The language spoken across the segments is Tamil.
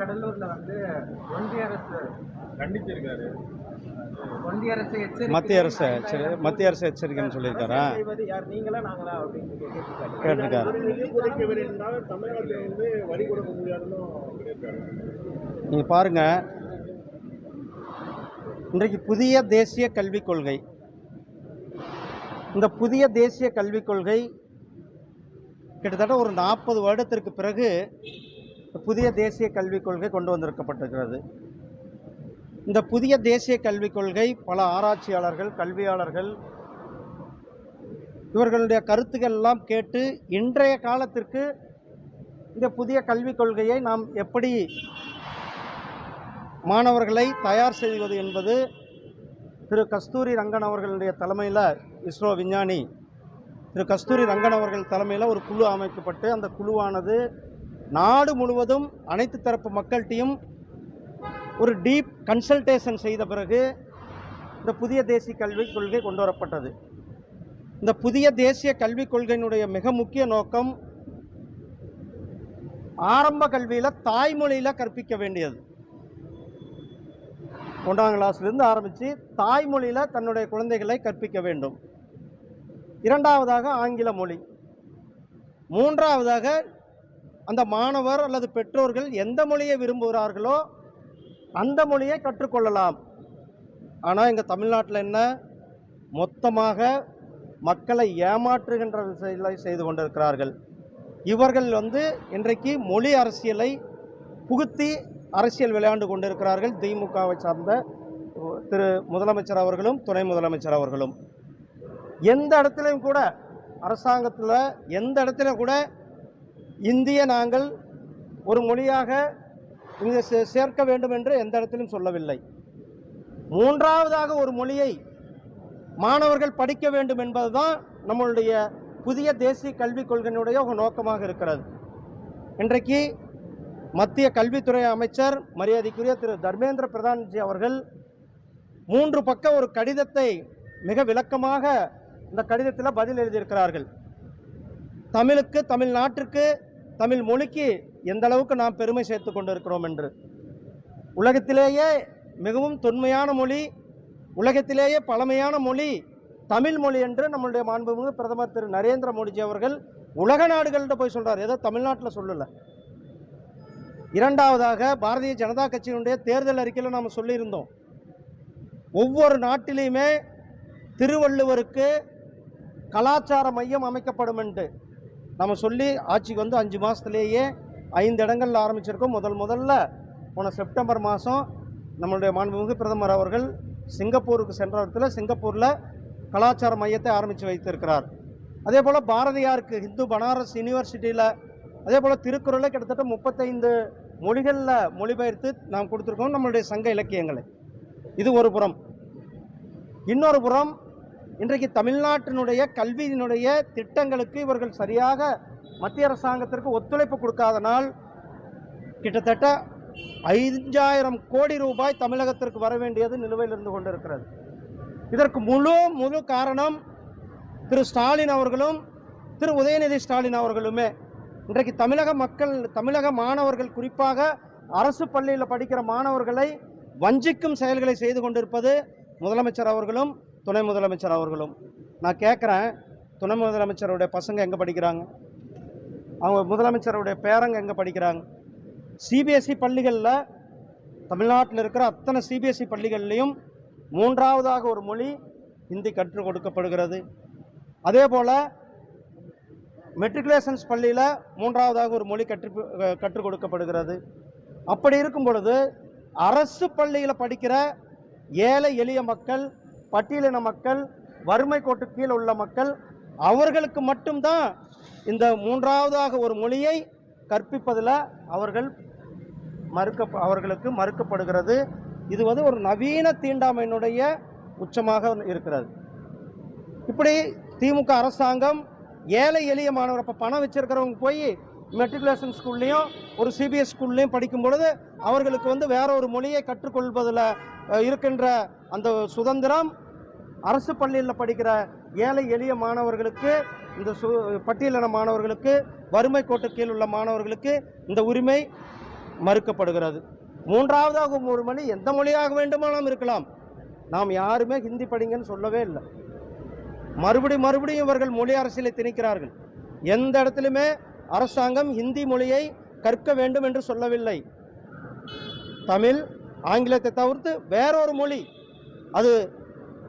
கடலூர்ல வந்து ஒன்றிய அரசு கண்டிச்சிருக்காரு. ஒன்றிய அரசு எச்சரிக்கை மத்திய அரசு மத்திய அரசு எச்சரிக்கைன்னு சொல்லியிருக்காரா? செய்வது யார்? நீங்களா நாங்களா அப்படின்னு கேட்டிருக்காரு. கேட்டிருக்காரு. தமிழ்நாட்டில் வந்து வரி கொடுக்க முடியாதுன்னு சொல்லியிருக்காரு. நீங்கள் பாருங்க. இன்றைக்கு புதிய தேசிய கல்விக் கொள்கை. இந்த புதிய தேசிய கல்விக் கொள்கை கிட்டத்தட்ட ஒரு நாற்பது வருடத்திற்கு பிறகு புதிய தேசிய கல்விக் கொள்கை கொண்டு வந்திருக்கப்பட்டிருக்கிறது. இந்த புதிய தேசிய கல்விக் கொள்கை பல ஆராய்ச்சியாளர்கள் கல்வியாளர்கள் இவர்களுடைய கருத்துக்கள் எல்லாம் கேட்டு இன்றைய காலத்திற்கு இந்த புதிய கல்விக் கொள்கையை நாம் எப்படி மாணவர்களை தயார் செய்வது என்பது திரு. கஸ்தூரி ரங்கன் அவர்களுடைய தலைமையில் இஸ்ரோ விஞ்ஞானி திரு. கஸ்தூரி ரங்கன் அவர்கள் தலைமையில் ஒரு குழு அமைக்கப்பட்டு அந்த குழுவானது நாடு முழுவதும் அனைத்து தரப்பு மக்கள்கிட்டையும் ஒரு டீப் கன்சல்டேஷன் செய்த பிறகு இந்த புதிய தேசிய கல்விக் கொள்கை கொண்டு வரப்பட்டது. இந்த புதிய தேசிய கல்விக் கொள்கையினுடைய மிக முக்கிய நோக்கம் ஆரம்ப கல்வியில் தாய்மொழியில் கற்பிக்க வேண்டியது. ஒன்றாம் கிளாஸ்லேருந்து ஆரம்பித்து தாய்மொழியில் தன்னுடைய குழந்தைகளை கற்பிக்க வேண்டும். இரண்டாவதாக ஆங்கில மொழி. மூன்றாவதாக அந்த மாணவர் அல்லது பெற்றோர்கள் எந்த மொழியை விரும்புகிறார்களோ அந்த மொழியை கற்றுக்கொள்ளலாம். ஆனால் எங்கள் தமிழ்நாட்டில் என்ன? மொத்தமாக மக்களை ஏமாற்றுகின்ற செயலை செய்து கொண்டிருக்கிறார்கள். இவர்கள் வந்து இன்றைக்கு மொழி அரசியலை புகுத்தி அரசியல் விளையாண்டு கொண்டிருக்கிறார்கள். திமுகவை சார்ந்த திரு முதலமைச்சர் அவர்களும் துணை முதலமைச்சர் அவர்களும். எந்த இடத்துலையும் கூட அரசாங்கத்தில் எந்த இடத்துலையும் கூட இந்திய நாங்கள் ஒரு மொழியாக இங்கே சே- சேர்க்க வேண்டும் என்று எந்த இடத்திலும் சொல்லவில்லை. மூன்றாவதாக ஒரு மொழியை மாணவர்கள் படிக்க வேண்டும் என்பதுதான் நம்மளுடைய புதிய தேசிய கல்விக் கொள்கையினுடைய ஒரு நோக்கமாக இருக்கிறது. இன்றைக்கு மத்திய கல்வித்துறை அமைச்சர் மரியாதைக்குரிய திரு. தர்மேந்திர பிரதான்ஜி அவர்கள் மூன்று பக்க ஒரு கடிதத்தை மிக விளக்கமாக இந்த கடிதத்தில் பதில் எழுதியிருக்கிறார்கள். தமிழுக்கு தமிழ்நாட்டிற்கு தமிழ் மொழிக்கு எந்த அளவுக்கு நாம் பெருமை சேர்த்து கொண்டிருக்கிறோம் என்று. உலகத்திலேயே மிகவும் தொன்மையான மொழி உலகத்திலேயே பழமையான மொழி தமிழ் மொழி என்று நம்மளுடைய மாண்புமிகு பிரதமர் திரு. நரேந்திர மோடிஜி அவர்கள் உலக நாடுகள்கிட்ட போய் சொல்றார். ஏதோ தமிழ்நாட்டில் சொல்லல. இரண்டாவதாக பாரதிய ஜனதா கட்சியினுடைய தேர்தல் அறிக்கையில் நாம் சொல்லியிருந்தோம். ஒவ்வொரு நாட்டிலையுமே திருவள்ளுவருக்கு கலாச்சார மையம் அமைக்கப்படும் என்று. நம்ம சொல்லி ஆட்சிக்கு வந்து அஞ்சு மாதத்துலேயே ஐந்து இடங்களில் ஆரம்பிச்சிருக்கோம். முதல் முதல்ல போன செப்டம்பர் மாதம் நம்மளுடைய மாண்புமிகு பிரதமர் அவர்கள் சிங்கப்பூருக்கு சென்ற இடத்துல சிங்கப்பூரில் கலாச்சார மையத்தை ஆரம்பித்து வைத்திருக்கிறார். அதே போல் பாரதியாருக்கு ஹிந்து பனாரஸ் யூனிவர்சிட்டியில் அதே போல் திருக்குறளை கிட்டத்தட்ட முப்பத்தைந்து மொழிகளில் மொழிபெயர்த்து நாம் கொடுத்துருக்கோம் நம்மளுடைய சங்க இலக்கியங்களை. இது ஒரு புறம். இன்னொரு புறம் இன்றைக்கு தமிழ்நாட்டினுடைய கல்வியினுடைய திட்டங்களுக்கு இவர்கள் சரியாக மத்திய அரசாங்கத்திற்கு ஒத்துழைப்பு கொடுக்காதனால் கிட்டத்தட்ட ஐந்தாயிரம் கோடி ரூபாய் தமிழகத்திற்கு வர வேண்டியது நிலுவையில் இருந்து கொண்டிருக்கிறது. இதற்கு முழு முழு காரணம் திரு ஸ்டாலின் அவர்களும் திரு உதயநிதி ஸ்டாலின் அவர்களுமே. இன்றைக்கு தமிழக மக்கள் தமிழக மாணவர்கள் குறிப்பாக அரசு பள்ளியில் படிக்கிற மாணவர்களை வஞ்சிக்கும் செயல்களை செய்து கொண்டிருப்பது முதலமைச்சர் அவர்களும் துணை முதலமைச்சர் அவர்களும். நான் கேட்குறேன் துணை முதலமைச்சருடைய பசங்க எங்கே படிக்கிறாங்க? அவங்க முதலமைச்சருடைய பேரங்க எங்கே படிக்கிறாங்க? சிபிஎஸ்சி பள்ளிகளில் தமிழ்நாட்டில் இருக்கிற அத்தனை சிபிஎஸ்சி பள்ளிகள்லேயும் மூன்றாவதாக ஒரு மொழி ஹிந்தி கற்றுக் கொடுக்கப்படுகிறது. அதே போல் மெட்ரிகுலேஷன்ஸ் பள்ளியில் மூன்றாவதாக ஒரு மொழி கற்று கற்றுக் கொடுக்கப்படுகிறது. அப்படி இருக்கும் பொழுது அரசு பள்ளியில் படிக்கிற ஏழை எளிய மக்கள் பட்டியலின மக்கள் வறுமை கோட்டு கீழ் உள்ள மக்கள் அவர்களுக்கு மட்டும்தான் இந்த மூன்றாவதாக ஒரு மொழியை கற்பிப்பதில் அவர்கள் மறுக்க அவர்களுக்கு மறுக்கப்படுகிறது. இது வந்து ஒரு நவீன தீண்டாமையினுடைய உச்சமாக இருக்கிறது. இப்படி திமுக அரசாங்கம் ஏழை எளிய மாணவர் இப்போ பணம் வச்சிருக்கிறவங்க போய் மெட்ரிகுலேஷன் ஸ்கூல்லையும் ஒரு சிபிஎஸ் ஸ்கூல்லையும் படிக்கும் பொழுது அவர்களுக்கு வந்து வேற ஒரு மொழியை கற்றுக்கொள்வதில் இருக்கின்ற அந்த சுதந்திரம் அரசு பள்ளியில் படிக்கிற ஏழை எளிய மாணவர்களுக்கு இந்த சு பட்டியலின மாணவர்களுக்கு வறுமை கோட்டு கீழ் உள்ள மாணவர்களுக்கு இந்த உரிமை மறுக்கப்படுகிறது. மூன்றாவதாக ஒரு மொழி எந்த மொழியாக வேண்டுமானாலும் இருக்கலாம். நாம் யாருமே ஹிந்தி படிங்கன்னு சொல்லவே இல்லை. மறுபடி மறுபடியும் இவர்கள் மொழி அரசியலை திணிக்கிறார்கள். எந்த இடத்துலையுமே அரசாங்கம் ஹிந்தி மொழியை கற்க வேண்டும் என்று சொல்லவில்லை. தமிழ் ஆங்கிலத்தை தவிர்த்து வேறொரு மொழி. அது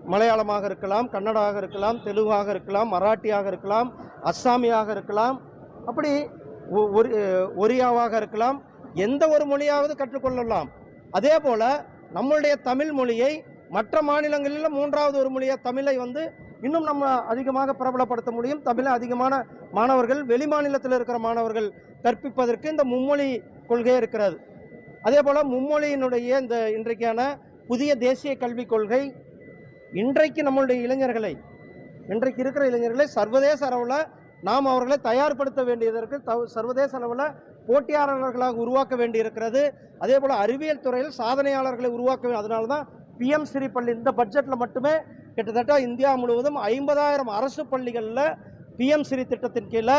மலையாளமாக இருக்கலாம் கன்னடாக இருக்கலாம் தெலுங்காக இருக்கலாம் மராட்டியாக இருக்கலாம் அஸ்ஸாமியாக இருக்கலாம். அப்படி ஒ- ஒரு ஒரியாவாக இருக்கலாம். எந்த ஒரு மொழியாவது கற்றுக்கொள்ளலாம். அதே போல் நம்மளுடைய தமிழ் மொழியை மற்ற மாநிலங்களில் மூன்றாவது ஒரு மொழியாக தமிழை வந்து இன்னும் நம்ம அதிகமாக பிரபலப்படுத்த முடியும். தமிழை அதிகமான மாணவர்கள் வெளி மாநிலத்தில் இருக்கிற மாணவர்கள் கற்பிப்பதற்கு இந்த மும்மொழி கொள்கை இருக்கிறது. அதே போல் மும்மொழியினுடைய இந்த இன்றைக்கான புதிய தேசிய கல்விக் கொள்கை இன்றைக்கு நம்மளுடைய இளைஞர்களை இன்றைக்கு இருக்கிற இளைஞர்களை சர்வதேச அளவில் நாம் அவர்களை தயார்படுத்த வேண்டியதற்கு தவ சர்வதேச அளவில் போட்டியாளர்களாக உருவாக்க வேண்டியிருக்கிறது. அதே போல் அறிவியல் துறையில் சாதனையாளர்களை உருவாக்க அதனால தான் பிஎம் ஸ்ரீ பள்ளி இந்த பட்ஜெட்டில் மட்டுமே கிட்டத்தட்ட இந்தியா முழுவதும் ஐம்பதாயிரம் அரசு பள்ளிகளில் பிஎம் சிறி திட்டத்தின் கீழே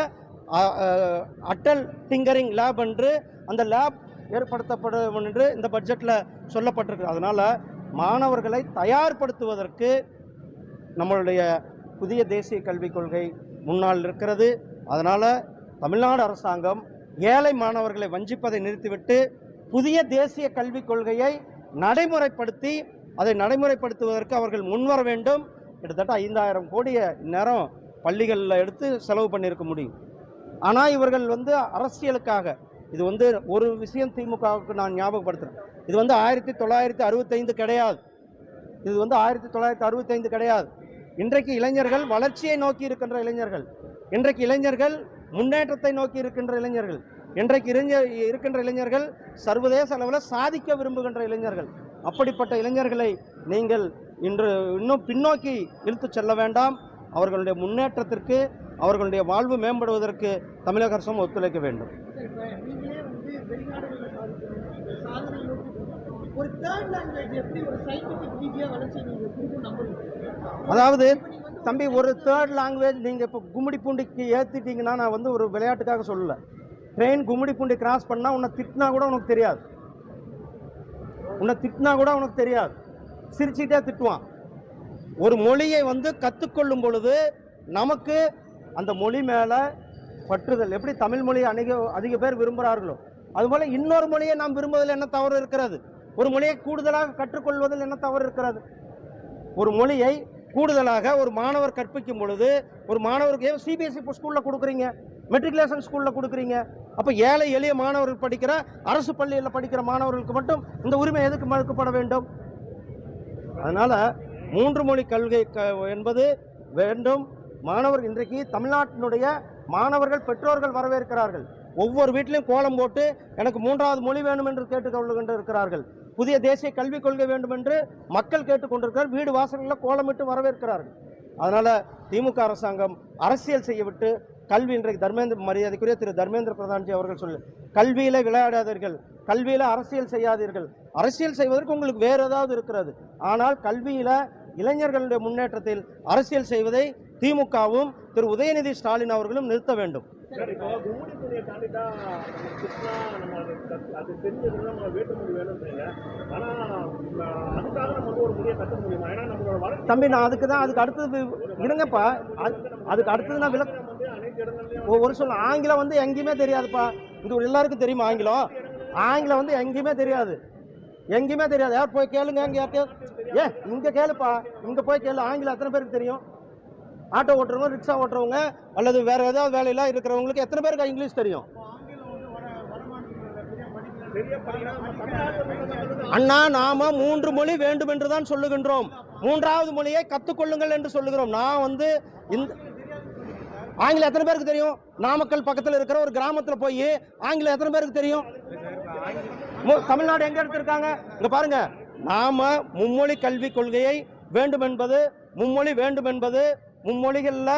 அட்டல் டிங்கரிங் லேப் என்று அந்த லேப் ஏற்படுத்தப்படும் என்று இந்த பட்ஜெட்டில் சொல்லப்பட்டிருக்கு. அதனால் மாணவர்களை தயார்படுத்துவதற்கு நம்மளுடைய புதிய தேசிய கல்விக் கொள்கை முன்னால் இருக்கிறது. அதனால் தமிழ்நாடு அரசாங்கம் ஏழை மாணவர்களை வஞ்சிப்பதை நிறுத்திவிட்டு புதிய தேசிய கல்விக் கொள்கையை நடைமுறைப்படுத்தி அதை நடைமுறைப்படுத்துவதற்கு அவர்கள் முன்வர வேண்டும். கிட்டத்தட்ட ஐந்தாயிரம் கோடியை நேரம் பள்ளிகளில் எடுத்து செலவு பண்ணியிருக்க முடியும். ஆனால் இவர்கள் வந்து அரசியலுக்காக இது வந்து ஒரு விஷயம் திமுகவுக்கு நான் ஞாபகப்படுத்துகிறேன் இது வந்து ஆயிரத்தி தொள்ளாயிரத்தி அறுபத்தைந்து கிடையாது. இது வந்து ஆயிரத்தி தொள்ளாயிரத்தி அறுபத்தைந்து கிடையாது. இன்றைக்கு இளைஞர்கள் வளர்ச்சியை நோக்கி இருக்கின்ற இளைஞர்கள். இன்றைக்கு இளைஞர்கள் முன்னேற்றத்தை நோக்கி இருக்கின்ற இளைஞர்கள். இன்றைக்கு இளைஞர் இருக்கின்ற இளைஞர்கள் சர்வதேச அளவில் சாதிக்க விரும்புகின்ற இளைஞர்கள். அப்படிப்பட்ட இளைஞர்களை நீங்கள் இன்று இன்னும் பின்னோக்கி இழுத்துச் செல்ல வேண்டாம். அவர்களுடைய முன்னேற்றத்திற்கு அவர்களுடைய வாழ்வு மேம்படுவதற்கு தமிழக அரசும் ஒத்துழைக்க வேண்டும். ஒரு தேர்ட் அதாவது தம்பி ஒரு தேர்ட் லாங்குவேஜ் நீங்கள் இப்போ கும்மிடி பூண்டிக்கு ஏற்றிட்டீங்கன்னா நான் வந்து ஒரு விளையாட்டுக்காக சொல்லலை. ட்ரெயின் கும்மிடி பூண்டி கிராஸ் பண்ணால் உன்னை திட்டினா கூட உனக்கு தெரியாது. உன்னை திட்டினா கூட உனக்கு தெரியாது. சிரிச்சுட்டே திட்டுவான். ஒரு மொழியை வந்து கற்றுக்கொள்ளும் பொழுது நமக்கு அந்த மொழி மேலே பற்றுதல். எப்படி தமிழ் மொழியை அதிக அதிக பேர் விரும்புகிறார்களோ அதுபோல் இன்னொரு மொழியை நாம் விரும்புவதில் என்ன தவறு இருக்கிறது? ஒரு மொழியை கூடுதலாக கற்றுக்கொள்வதில் என்ன தவறு இருக்கிறது? ஒரு மொழியை கூடுதலாக ஒரு மாணவர் கற்பிக்கும் பொழுது ஒரு மாணவருக்கு சிபிஎஸ்சி இப்போ ஸ்கூலில் கொடுக்குறீங்க? மெட்ரிகுலேஷன் ஸ்கூலில் கொடுக்குறீங்க? அப்போ ஏழை எளிய மாணவர்கள் படிக்கிற அரசு பள்ளியில் படிக்கிற மாணவர்களுக்கு மட்டும் இந்த உரிமை எதுக்கு மறுக்கப்பட வேண்டும்? அதனால் மூன்று மொழி கல்வி க என்பது வேண்டும். மாணவர் இன்றைக்கு தமிழ்நாட்டினுடைய மாணவர்கள் பெற்றோர்கள் வரவேற்கிறார்கள். ஒவ்வொரு வீட்டிலையும் கோலம் போட்டு எனக்கு மூன்றாவது மொழி வேண்டும் என்று கேட்டுக்கொள்ளுகின்ற இருக்கிறார்கள் புதிய தேசிய கல்விக் கொள்கை வேண்டும் என்று மக்கள் கேட்டுக்கொண்டிருக்கிறார். வீடு வாசல்களில் கோலமிட்டு வரவேற்கிறார்கள். அதனால் திமுக அரசாங்கம் அரசியல் செய்யவிட்டு கல்வி இன்றைக்கு தர்மேந்திர மரியாதைக்குரிய திரு தர்மேந்திர பிரதான்ஜி அவர்கள் சொல்லு கல்வியில் விளையாடாதீர்கள் கல்வியில் அரசியல் செய்யாதீர்கள். அரசியல் செய்வதற்கு உங்களுக்கு வேறு ஏதாவது இருக்கிறது. ஆனால் கல்வியில் இளைஞர்களுடைய முன்னேற்றத்தில் அரசியல் செய்வதை திமுகவும் திரு உதயநிதி ஸ்டாலின் அவர்களும் நிறுத்த வேண்டும். சார் இப்போ கும்முடி துணியை தாண்டிட்டா நம்ம கிருஷ்ணா நம்ம அது கத்து- அது தெரிஞ்சதுன்னா நம்ம வேற்றுமொழி வேணும்ன்றீங்க ஆனா ஆஹ், அதுக்காக நம்ம வந்து ஒரு மொழியை கற்றுக்க முடியுமா? ஏன்னா நம்மளோட வளர்ச்சி தம்பி நான் அதுக்கு தான் அதுக்கு அடுத்தது இருங்கப்பா அது- அதுக்கு அடுத்தது நான் விளக்க ஒரு சொல்ல ஆங்கிலம் வந்து எங்கேயுமே தெரியாதுப்பா. இது எல்லாருக்கும் தெரியுமா ஆங்கிலம்? ஆங்கிலம் வந்து எங்கேயுமே தெரியாது. எங்கேயுமே தெரியாது. யார் போய் கேளுங்க இங்கே யார் ஏ இங்கே கேளுப்பா. இங்கே போய் கேளு. ஆங்கிலம் எத்தனை பேருக்கு தெரியும்? ஆட்டோ ஓட்டுறவங்க ரிக்ஷா ஓட்டுறவங்க அல்லது வேற ஏதாவது வேலையெல்லாம் இருக்கிறவங்களுக்கு எத்தனை பேருக்கு இங்கிலீஷ் தெரியும்? அண்ணா நாம மூன்று மொழி வேண்டும் என்று தான் சொல்லுகின்றோம். மூன்றாவது மொழியை கற்றுக்கொள்ளுங்கள் என்று சொல்லுகிறோம். நான் வந்து இந்த ஆங்கிலம் எத்தனை பேருக்கு தெரியும்? நாமக்கல் பக்கத்தில் இருக்கிற ஒரு கிராமத்தில் போய் ஆங்கிலம் எத்தனை பேருக்கு தெரியும்? தமிழ்நாடு எங்க எடுத்திருக்காங்க? இங்க பாருங்க. நாம மும்மொழி கல்விக் கொள்கையை வேண்டும் என்பது மும்மொழி வேண்டும் என்பது மும்மொழிகளில்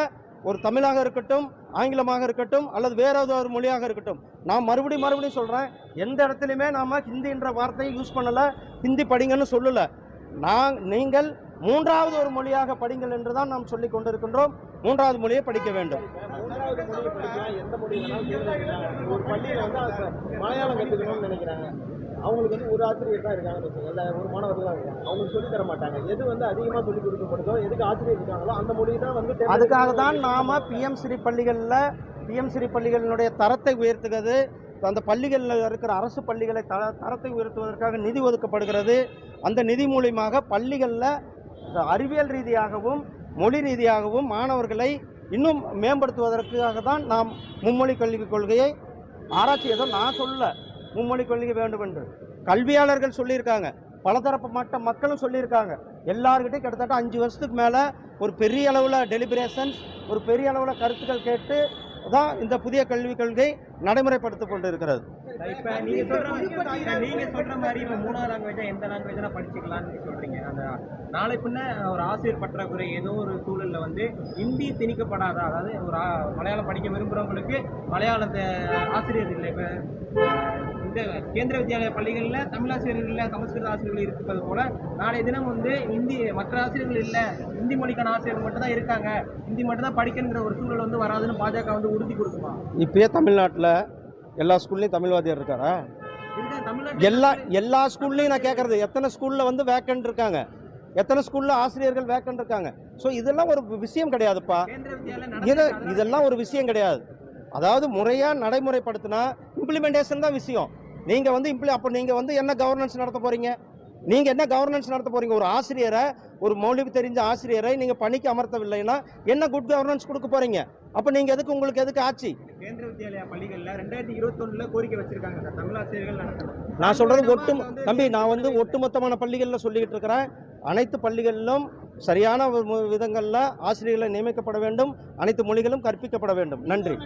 ஒரு தமிழாக இருக்கட்டும் ஆங்கிலமாக இருக்கட்டும் அல்லது வேற ஒரு மொழியாக இருக்கட்டும். நான் மறுபடியும் மறுபடியும் சொல்கிறேன் எந்த இடத்துலையுமே நாம் ஹிந்தின்ற வார்த்தையை யூஸ் பண்ணலை ஹிந்தி படிங்கன்னு சொல்லலை. நான் நீங்கள் மூன்றாவது ஒரு மொழியாக படிங்கள் என்று தான் நாம் சொல்லிக் கொண்டிருக்கின்றோம். மூன்றாவது மொழியை படிக்க வேண்டும். மலையாளம் கற்றுக்கணும்னு நினைக்கிறாங்க. அவங்களுக்கு வந்து ஒரு ஆசிரியர் தான் இருக்காங்கன்னு வச்சுக்கோங்க இல்லை ஒரு மாணவர்கள் தான் இருக்காங்க. அவங்களுக்கு சொல்லித் தர மாட்டாங்க. எது வந்து அதிகமாக சொல்லிக் கொடுக்கப்படுதோ எதுக்கு ஆசிரியர் இருக்காங்களோ அந்த மொழி தான் வந்து அதுக்காக தான் நாம் பிஎம் ஸ்ரீ பள்ளிகளில் பிஎம் ஸ்ரீ பள்ளிகளினுடைய தரத்தை உயர்த்துகிறது. அந்த பள்ளிகளில் இருக்கிற அரசு பள்ளிகளை த தரத்தை உயர்த்துவதற்காக நிதி ஒதுக்கப்படுகிறது. அந்த நிதி மூலியமாக பள்ளிகளில் அறிவியல் ரீதியாகவும் மொழி ரீதியாகவும் மாணவர்களை இன்னும் மேம்படுத்துவதற்காக தான் நாம் மும்மொழி கல்விக் கொள்கையை ஆராய்ச்சி ஏதோ நான் சொல்ல மும்மொழி கொள்கை வேண்டும் என்று. கல்வியாளர்கள் சொல்லியிருக்காங்க. பலதரப்பு மட்ட மக்களும் சொல்லியிருக்காங்க. எல்லார்கிட்டையும் கிட்டத்தட்ட அஞ்சு வருஷத்துக்கு மேலே ஒரு பெரிய அளவில் டெலிபரேஷன்ஸ் ஒரு பெரிய அளவில் கருத்துக்கள் கேட்டு தான் இந்த புதிய கல்விக் கொள்கை நடைமுறைப்படுத்திக் கொண்டு இருக்கிறது இப்போ நீங்கள் சொல்ற நீங்கள் சொல்கிற மாதிரி இப்ப மூணாவது லாங்குவேஜாக எந்த லாங்குவேஜாக படிச்சுக்கலாம்னு சொல்கிறீங்க அந்த நாளை பின்ன ஒரு ஆசிரியர் பற்றாக்குறை ஏதோ ஒரு சூழலில் வந்து ஹிந்தி திணிக்கப்படாத? அதாவது ஒரு மலையாளம் படிக்க விரும்புகிறவங்களுக்கு மலையாளத்தை ஆசிரியர் இல்லை இப்போ. இந்த கேந்திர வித்யாலய பள்ளிகள்ல தமிழ் ஆசிரியர்கள் இல்ல சமஸ்கிருத ஆசிரியர்கள் இருப்பது போல நாளைய தினம் வந்து ஹிந்தி மற்ற ஆசிரியர்கள் இல்ல ஹிந்தி மொழிக்கான ஆசிரியர்கள் மட்டும் தான் இருக்காங்க. ஹிந்தி மட்டும் தான் படிக்கணுங்கிற ஒரு சூழல் வந்து வராதுன்னு பாஜக வந்து உறுதி கொடுக்குமா? இப்பயே தமிழ்நாட்டில் எல்லா ஸ்கூல்லையும் தமிழ் வாத்தியார் இருக்காரா? எல்லா எல்லா ஸ்கூல்லையும் நான் கேட்குறது எத்தனை ஸ்கூலில் வந்து வேக்கண்ட் இருக்காங்க? எத்தனை ஸ்கூலில் ஆசிரியர்கள் வேக்கண்ட் இருக்காங்க? ஸோ இதெல்லாம் ஒரு விஷயம் கிடையாதுப்பா. இது இதெல்லாம் ஒரு விஷயம் கிடையாது. அதாவது முறையாக நடைமுறைப்படுத்தினா இம்ப்ளிமெண்டேஷன் தான் விஷயம். நீங்கள் வந்து இம்ப்ளி அப்போ நீங்கள் வந்து என்ன கவர்னன்ஸ் நடத்த போகிறீங்க நீங்கள் என்ன கவர்னன்ஸ் நடத்த போகிறீங்க ஒரு ஆசிரியரை ஒரு மொழி தெரிஞ்ச ஆசிரியரை நீங்கள் பணிக்கு அமர்த்தவில்லைன்னா என்ன குட் கவர்னன்ஸ் கொடுக்க போகிறீங்க அப்போ நீங்கள் எதுக்கு உங்களுக்கு எதுக்கு ஆட்சி? கேந்திர வித்யாலயா பள்ளிகள்ல ரெண்டாயிரத்தி இருபத்தொன்னுல கோரிக்கை வச்சிருக்காங்க சார். தமிழ் ஆசிரியர்கள் நடத்தணும். நான் சொல்கிறது ஒட்டு தம்பி நான் வந்து ஒட்டுமொத்தமான பள்ளிகளில் சொல்லிக்கிட்டு இருக்கிறேன். அனைத்து பள்ளிகளிலும் சரியான விதங்களில் ஆசிரியர்களை நியமிக்கப்பட வேண்டும். அனைத்து மொழிகளும் கற்பிக்கப்பட வேண்டும். நன்றி.